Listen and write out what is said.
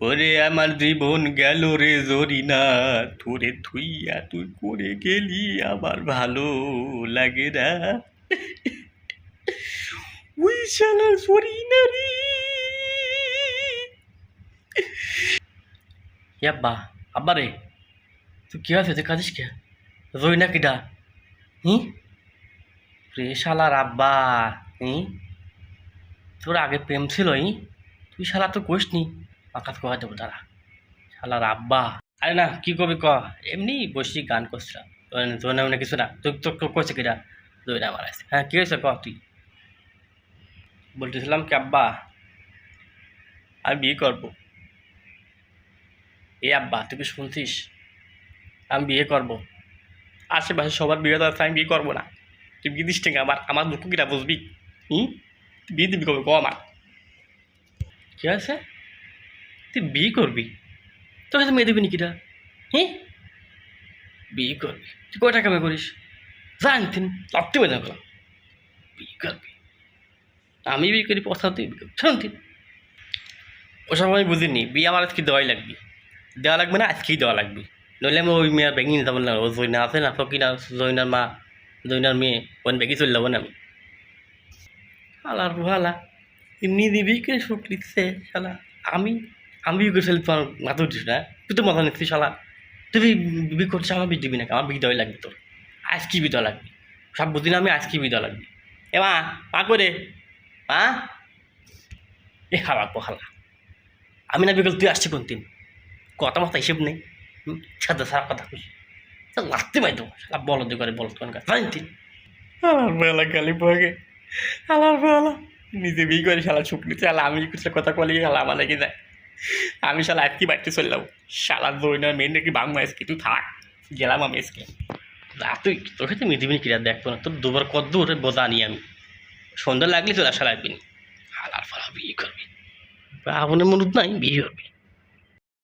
ওরে আমার জীবন গেল রে জরিনা তোরে থুইয়া তুই করে গেলি, আমার ভালো লাগে না। ওই শালার জরিনা রে আব্বা আব্বা রে তুই কি আছে তুই কাঁদিস কে? জরিনা কিডা? হি? রে শালার আব্বা, হি? তোর আগে প্রেম ছিল তুই শালা তো কোষ নি আকাশ কয়া দেবো তারা শালার আব্বা। আরে না, কি কবি ক? এমনি বসি গান করছিলাম। তোর নামে কিছু না। তোর তোর কইছে কিনা তুই না মারাইছে হ্যাঁ কি হয়েছে ক তুই? বলতেছিলাম কি, আব্বা, আমি বিয়ে করব। এ আব্বা, তুই কি শুনছিস? আমি বিয়ে করব। আশেপাশে সবার বিয়ে তো আছে, আমি বিয়ে করব না। তুই বিয়ে দিস ঠিক আমার আমার দুঃখ কিনা বুঝবি? হুম? বিয়ে দিবি কবে? ক আমার? কি আছে তুই বিয়ে করবি? তোর কাছে মেয়ে দিবি নাকিটা হ্যাঁ বিয়ে করবি? তুই কয় টাকা কামাই করিস? জান তিন লাফতে বেদা করলাম বিয়ে করবি? আমি বিয়ে করি পয়সা তুই বিয়ে করবি। তিন ওসব আমি বুঝিনি। বিয়ে আমার আজকে দেওয়াই লাগবে। দেওয়া লাগবে না, আজকেই দেওয়া লাগবে। নইলে আমি ওই মেয়ে ব্যাগি নিতে পারলাম ও জৈনা আছে না ফকিনা জৈনার মা জৈনার মেয়ে ওন ব্যাগি চলে যাব না আমি। আলার ভালা, এমনি দিবি কে সুখ লিখছে শালা? আমি আমি বিয়ে করছিলাম তোমার মাথা উঠিস না তুই তো মাথা নিচ্ছিস শালা তুই বিয়ে করছিস আমার বিয়ে দিবি না আমার বিয়ে দেওয়াই লাগবে তোর আজকে বিয়ে দেওয়া লাগবে। সব বুঝি না, আমি আজকে বিয়ে দেওয়া লাগবে। এ মা পা করে মা? এ হালা পো হালা আমি না বিকল, তুই আসছি কোন দিন? কথা মাথা হিসেব নেই। সাদা সারা কথা খুশি লাগতে পাই তো শালা বলদ করে বলদ কোন কাজ জানি আমার বেলা গালি পড়ে আমার বেলা নিজে বিয়ে করে শালা ছুক নিতে শালা, আমি কিছু কথা বলি শালা আমার লেগে যায়। আমি শালা আজকে বাড়িতে চলে যাব। বই না মেন নাকি বাংলা এসকে তুই থাক, গেলাম আমি এসকে না, তুই, তোর সাথে ক্রিয়া কিরা দেখব না, তোর দুবার কদ্দু ওটা বোঝা নিই আমি। সন্ধ্যা লাগলে চলে আসা লাগবি হালার ফালা বিয়ে করবি। বাবনের মনে নাই, বিয়ে করবি।